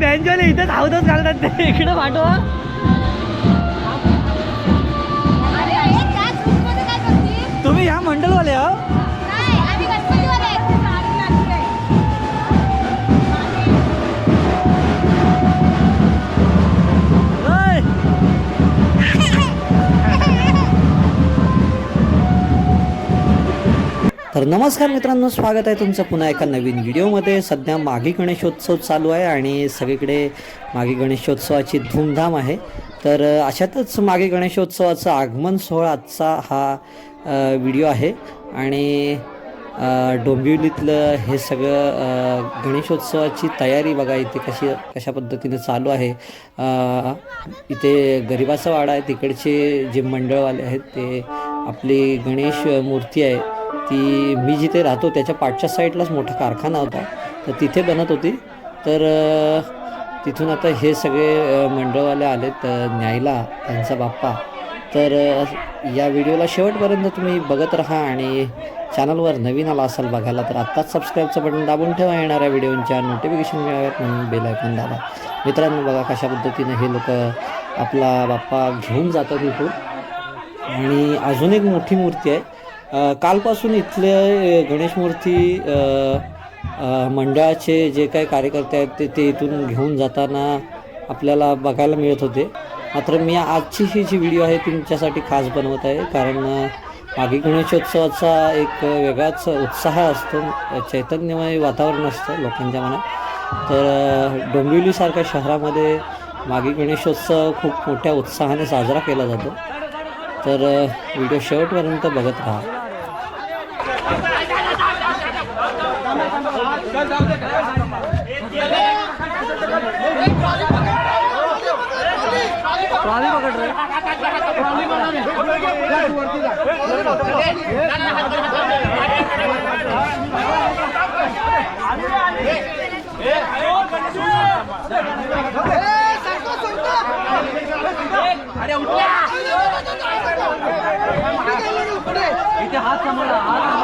बँजोले इथं धावतच घालतात ते. इकडं पाठवा. तर नमस्कार मित्रांनो स्वागत आहे तुमचं पुन्हा एका नवीन व्हिडिओमध्ये. सध्या माघी गणेशोत्सव चालू आहे आणि सगळीकडे माघी गणेशोत्सवाची धूमधाम आहे. तर अशातच मागे गणेशोत्सवाचं आगमन सोहळा आजचा हा व्हिडिओ आहे. आणि डोंबिवलीतलं हे सगळं गणेशोत्सवाची तयारी बघा इथे कशी कशा पद्धतीने चालू आहे. इथे गरिबाचा वाडा आहे तिकडचे जे मंडळवाले आहेत ते आपली गणेश मूर्ती आहे. ती मी जिथे राहतो त्याच्या पाठच्या साईडलाच मोठा कारखाना होता. तर तिथे बनत होती. तर तिथून आता हे सगळे मंडळवाले आले तर न्यायला त्यांचा बाप्पा. तर या व्हिडिओला शेवटपर्यंत तुम्ही बघत राहा आणि चॅनलवर नवीन आला असाल बघायला तर आत्ताच सबस्क्राईबचं बटन दाबून ठेवा. येणाऱ्या व्हिडिओंच्या नोटिफिकेशन मिळाव्यात म्हणून बेल आयकॉन दाबा. मित्रांनो बघा कशा पद्धतीनं हे लोक आपला बाप्पा घेऊन जातात इथून. आणि अजून एक मोठी मूर्ती आहे. कालपासून इथले गणेश मूर्ती मंडळाचे जे काही कार्यकर्ते आहेत ते ते इथून घेऊन जाताना आपल्याला बघायला मिळत होते. मात्र मी आजची ही जी व्हिडिओ आहे तुमच्यासाठी खास बनवत आहे. कारण मागे गणेशोत्सवाचा एक वेगळाच उत्साह असतो. चैतन्यमय वातावरण असतं लोकांच्या मनात. तर डोंबिवलीसारख्या शहरामध्ये मागे गणेशोत्सव खूप मोठ्या उत्साहाने साजरा केला जातो. तर व्हिडिओ शेवटपर्यंत बघत राहा. चालू केलंस का? आय, आता आहे. आता मागे चालू येणार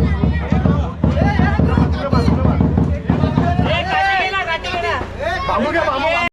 Aku udah.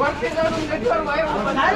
हे मला पण नाही,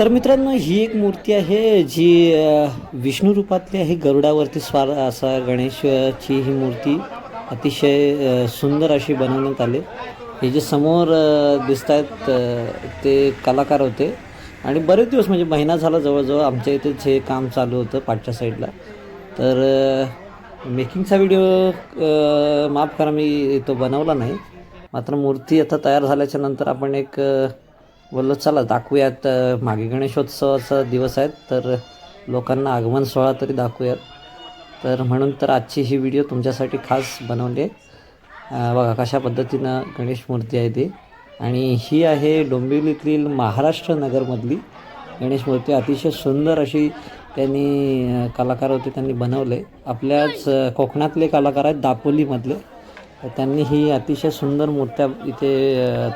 तर मित्रांनो ही एक मूर्ती आहे जी विष्णू रूपातली आहे. गरुडावरती स्वार असा गणेशची ही मूर्ती अतिशय सुंदर अशी बनवण्यात आली. हे जे समोर दिसत आहेत ते कलाकार होते. आणि बरेच दिवस म्हणजे महिना झाला जवळजवळ आमच्या इथेच हे काम चालू होतं पाठच्या साईडला. तर मेकिंगचा व्हिडिओ माफ करा मी तो बनवला नाही. मात्र मूर्ती आता तयार झाल्याच्यानंतर आपण एक बोललो चला दाखवूयात मागे गणेशोत्सवाचा दिवस आहेत तर लोकांना आगमन सोहळा तरी दाखवूयात. तर म्हणून तर आजची ही व्हिडिओ तुमच्यासाठी खास बनवली आहे. बघा कशा पद्धतीनं गणेश मूर्ती आहे ती. आणि ही आहे डोंबिवलीतील महाराष्ट्र नगरमधली गणेश मूर्ती. अतिशय सुंदर अशी त्यांनी कलाकार होते त्यांनी बनवले. आपल्याच कोकणातले कलाकार आहेत दापोलीमधले. तर त्यांनी ही अतिशय सुंदर मूर्त्या इथे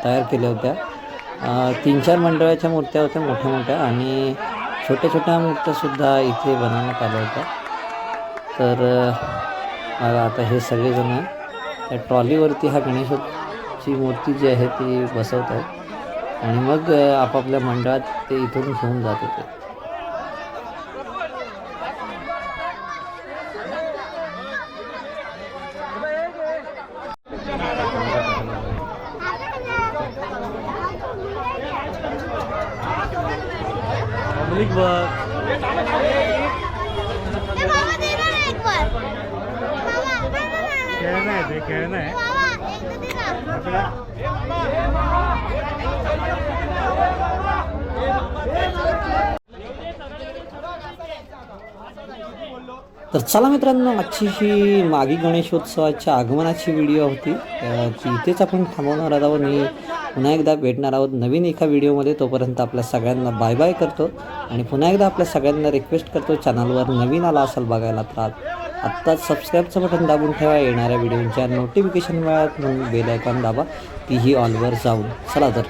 तयार केल्या होत्या. तीन चार मंडळाच्या मूर्त्या होत्या मोठ्या मोठ्या आणि छोट्या छोट्या मूर्त्यासुद्धा इथे बनवण्यात आल्या होत्या. तर आता हे सगळेजण त्या ट्रॉलीवरती हा गणेशची मूर्ती जी आहे ती बसवत आहेत. आणि मग आपापल्या मंडळात ते इथून घेऊन जात होते. बाबा खेळणं आहे ते खेळणं आहे. तर चला मित्रांनो आजची ही मागी गणेशोत्सवाच्या आगमनाची व्हिडिओ होती. ती इथेच आपण थांबवणार आहोत आणि पुन्हा एकदा भेटणार आहोत नवीन एका व्हिडिओमध्ये. तोपर्यंत आपल्या सगळ्यांना बाय बाय करतो. आणि पुन्हा एकदा आपल्या सगळ्यांना रिक्वेस्ट करतो चॅनलवर नवीन आला असाल बघायला तर आत्ताच सबस्क्राईबचं बटन दाबून ठेवा. येणाऱ्या व्हिडिओच्या नोटिफिकेशन मिळत म्हणून बेल आयकॉन दाबा तीही ऑलवर जाऊन. चला तर.